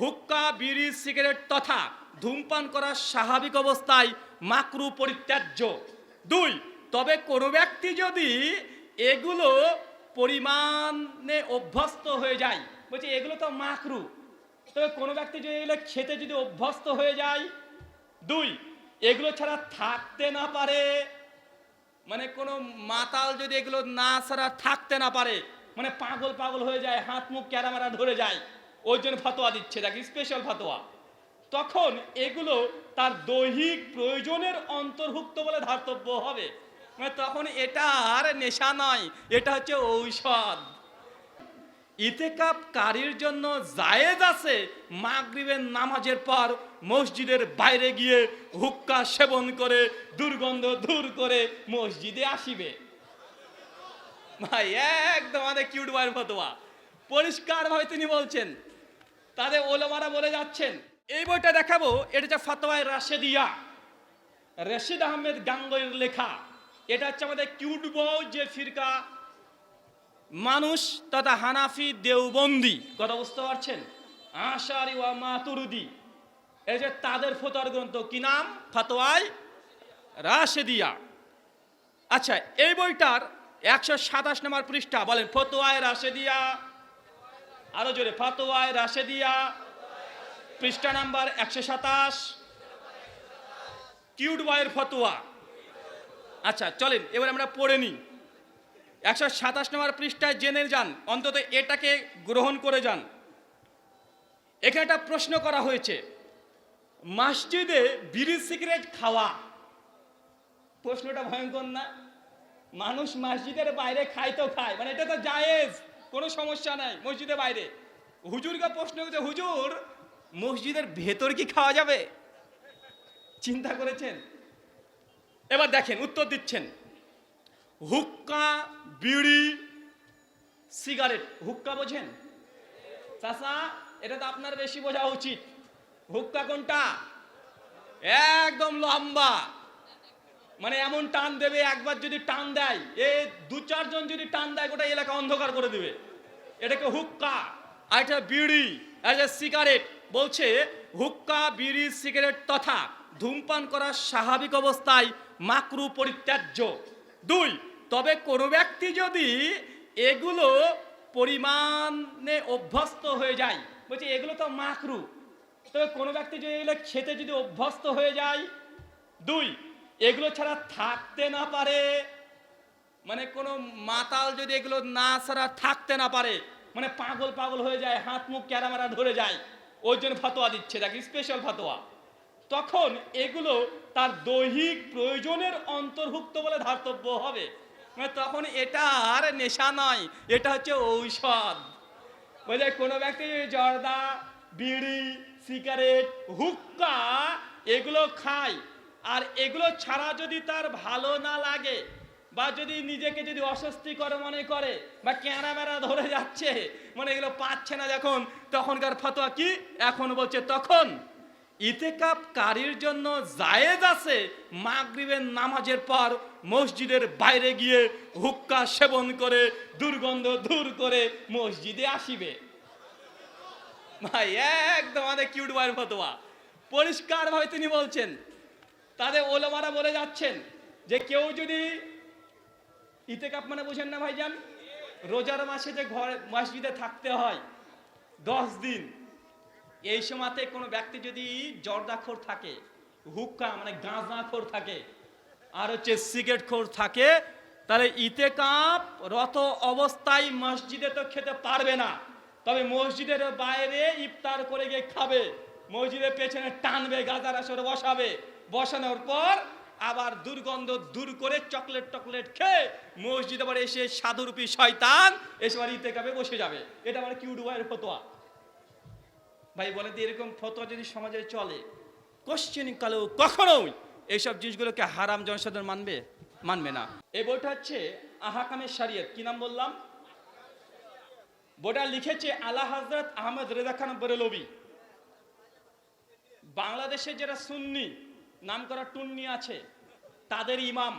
হুক্কা, বিড়ি, সিগারেট তথা ধূমপান করা স্বাভাবিক অবস্থায় মাকরু পরিত্যাজ্য। দুই, তবে কোনো ব্যক্তি যদি এগুলো পরিমাণে অভ্যস্ত হয়ে যায়, বলছি এগুলো তো মাকরু, তবে কোনো ব্যক্তি যদি এগুলো খেতে যদি অভ্যস্ত হয়ে যায়, দুই, এগুলো ছাড়া থাকতে না পারে মানে কোনো মাতাল যদি এগুলো না ছাড়া থাকতে না পারে মানে পাগল পাগল হয়ে যায়, হাত মুখ ক্যারামেরা ধরে যায় ওই জন্য ফতোয়া দিচ্ছে দেখি স্পেশাল ফাতোয়া। তখন এগুলো তার দৈহিক প্রয়োজনের অন্তর্ভুক্ত বলে ধার্তব্য হবে। মানে তখন এটা আর নেশা নয়, এটা হচ্ছে ঔষধ। ইতেকাপকারীর জন্য জায়েজ আছে মাগরিবের নামাজের পর মসজিদের বাইরে গিয়ে হুক্কা সেবন করে, দুর্গন্ধ দূর করে মসজিদে আসিবে। ভাই, একদম আমাদের কিউট বয়ের ফতোয়া। পরিষ্কারভাবে তিনি বলছেন তাদের ওলামারা বলে যাচ্ছেন, এই বইটা দেখাবো, এটা হচ্ছে ফতোয়ায় রাশেদিয়া। রশিদ আহমেদ গাঙ্গের লেখা। এটা হচ্ছে আমাদের কিউট যে ফিরকা মানুষ, তথা হানাফি দেওবন্দি। কথা বুঝতে পারছেন? আশারি ওয়া মাতুরুদি। এই যে তাদের ফতোয়ার গ্রন্থ, কি নাম? ফতোয়ায় রাশেদিয়া। আচ্ছা এই বইটার একশো সাতাশ নম্বর পৃষ্ঠা, বলেন ফতোয়ায় রাশেদিয়া আরও জোরে, ফতোয়ায় রাশেদিয়া, পৃষ্ঠা নাম্বার একশো সাতাশ। কিউট বয়ের ফতোয়া। আচ্ছা চলেন, এবার আমরা পড়ে নিই। একশো সাতাশ নম্বর পৃষ্ঠায় জেনে যান, অন্তত এটাকে গ্রহণ করে যান। এখানে একটা প্রশ্ন করা হয়েছে, মসজিদে বিড়ি সিগারেট খাওয়া, প্রশ্নটা ভয়ঙ্কর না? মানুষ মসজিদের বাইরে খায় তো খায় মানে এটা তো জায়েজ। কোনো সমস্যা নাই, মসজিদের বাইরে। হুজুরকে প্রশ্ন করছে, হুজুর, মসজিদের ভেতর কি খাওয়া যাবে? চিন্তা করেছেন। এবার দেখেন, উত্তর দিচ্ছেন। হুক্কা, বিড়ি, সিগারেট। হুক্কা বোঝেন? চাষা এটা তো আপনার বেশি বোঝা উচিত। হুক্কা কোনটা? একদম লম্বা। মানে এমন টান দেবে, একবার যদি টান দেয়, এ দু চারজন যদি টান দেয়, গোটা এলাকা অন্ধকার করে দেবে। এটাকে হুক্কা, আর এটা বিড়ি এটা সিগারেট। বলছে, হুক্কা, বিড়ি, সিগারেট তথা ধূমপান করা স্বাভাবিক অবস্থায় মাকরু পরিত্যাজ্য। দুই, তবে কোনো ব্যক্তি যদি এগুলো পরিমাণে অভ্যস্ত হয়ে যায়, বলছে, এগুলো তো মাকরু। তবে কোনো ব্যক্তি যদি এগুলো খেতে যদি অভ্যস্ত হয়ে যায়, দুই, এগুলো ছাড়া থাকতে না পারে। মানে কোনো মাতাল যদি এগুলো না ছাড়া থাকতে না পারে মানে পাগল পাগল হয়ে যায়, হাত মুখ ক্যারামেরা ধরে যায়, ওই জন্য ফতোয়া দিচ্ছে, দেখি স্পেশাল ফতোয়া। তখন এগুলো তার দৈহিক প্রয়োজনের অন্তর্ভুক্ত বলে ধার্তব্য হবে। মানে তখন এটা আর নেশা নয়, এটা হচ্ছে ঔষধ। বুঝলে কোনো ব্যক্তি জর্দা, বিড়ি, সিগারেট, হুক্কা, এগুলো খায়, আর এগুলো ছাড়া যদি তার ভালো না লাগে বা যদি নিজেকে যদি অস্বস্তিকর মনে করে বা ক্যামেরা ধরে যাচ্ছে মানে এগুলো পাচ্ছে না যখন, তখনকার ফতোয়া কি? এখন বলছে তখন ইতেকাপ কারির জন্য জায়েজ আছে মাগরিবের নামাজের পর মসজিদের বাইরে গিয়ে হুক্কা সেবন করে, দুর্গন্ধ দূর করে মসজিদে আসিবে। ভাই, একদম আমাদের কিউট বয়ের ফতোয়া। পরিষ্কারভাবে তিনি বলছেন। তাদের ওলামারা বলে যাচ্ছেন যে কেউ যদি ইতেকাপ মানে বোঝেন না ভাইজান? রোজার মাসে যে ঘরে, মসজিদে থাকতে হয়, দশ দিন। এই সময়তে কোনো ব্যক্তি যদি জর্দাখোর থাকে, হুক্কা মানে গাঁজাখোর থাকে, আর হচ্ছে সিগারেট খোর থাকে, তাহলে ইতে কাপ রত অবস্থায় মসজিদে তো খেতে পারবে না। তবে মসজিদের বাইরে ইফতার করে গিয়ে খাবে, মসজিদের পেছনে টানবে, গাজার আসরে বসাবে। বসানোর পর আবার দুর্গন্ধ দূর করে চকলেট টকলেট খেয়ে মসজিদে আবার এসে সাধুরূপী শয়তান এসে আবার ইতেকাপে বসে যাবে। এটা আমার কিউড বয়ের ফতোয়া। ভাই, বলে তো এরকম ফতোয়া যদি সমাজে চলে কোশ্চেন কালেও কখনোই এইসব জিনিসগুলোকে হারাম জনসাধারণ মানবে? মানবে না। এই বইটা হচ্ছে আহাকামের শরিয়ত। কি নাম বললাম? বইটা লিখেছে আলা হজরত আহমদ রেজা খান বরেলবি বাংলাদেশে যারা সুন্নি নাম করা টুন্নি আছে, তাদের ইমাম।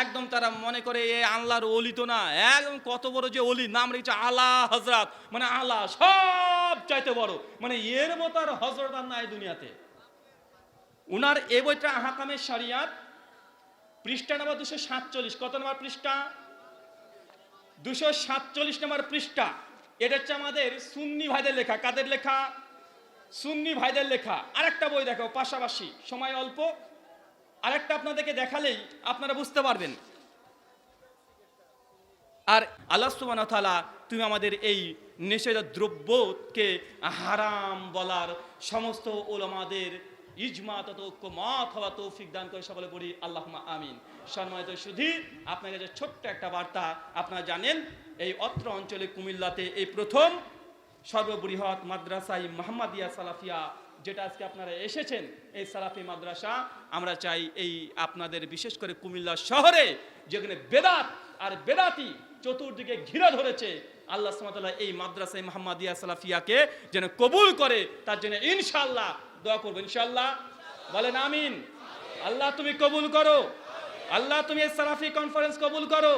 একদম তারা মনে করে এ আল্লাহর অলি তো না, একদম কত বড় যে অলি, নাম রেখেছে আলা হজরত মানে আল্লাহ সব চাইতে বড় মানে এর মতো আর হজরত আর নাই দুনিয়াতে। উনার এ বইটা আহাকামের শরিয়াত, পৃষ্ঠা নাম্বার দুশো সাতচল্লিশ, কত নম্বর পৃষ্ঠা? দুশো সাতচল্লিশ নম্বর পৃষ্ঠা। এটা হচ্ছে আমাদের সুন্নি ভাইদের লেখা, কাদের লেখা? সুন্নি ভাইদের লেখা। আরেকটা বই দেখো, পাশাপাশি। সময় অল্প। আরেকটা আপনাদেরকে দেখালেই আপনারা বুঝতে পারবেন। আর আল্লাহ সুবহানাহু তুমি আমাদের এই নিষেধ দ্রব্যকে হারাম বলার সমস্ত ওলামাদের ইজমা তত ঐক্যমত হওয়া তৌফিক দান করে সকলে পড়ি। আল্লাহ আমিন। সম্মানিত সুধী, আপনার কাছে ছোট্ট একটা বার্তা। আপনারা জানেন, এই অত্র অঞ্চলে কুমিল্লাতে এই প্রথম সর্ববৃহৎ মাদ্রাসাই মোহাম্মদিয়া সালাফিয়া, যেটা আজকে আপনারা এসেছেন, এই সালাফি মাদ্রাসা। আমরা চাই এই আপনাদের, বিশেষ করে কুমিল্লা শহরে, যেখানে বেদাত আর বেদাতি চতুর্দিকে ঘিরে ধরেছে, আল্লাহ সুবহানাহু এই মাদ্রাসায় মোহাম্মদিয়া সালাফিয়াকে যেন কবুল করে, তার জন্য ইনশাল্লাহ দোয়া করব ইনশাল্লাহ বলেন আমিন। আল্লাহ তুমি কবুল করো। আল্লাহ তুমি এই সালাফি কনফারেন্স কবুল করো।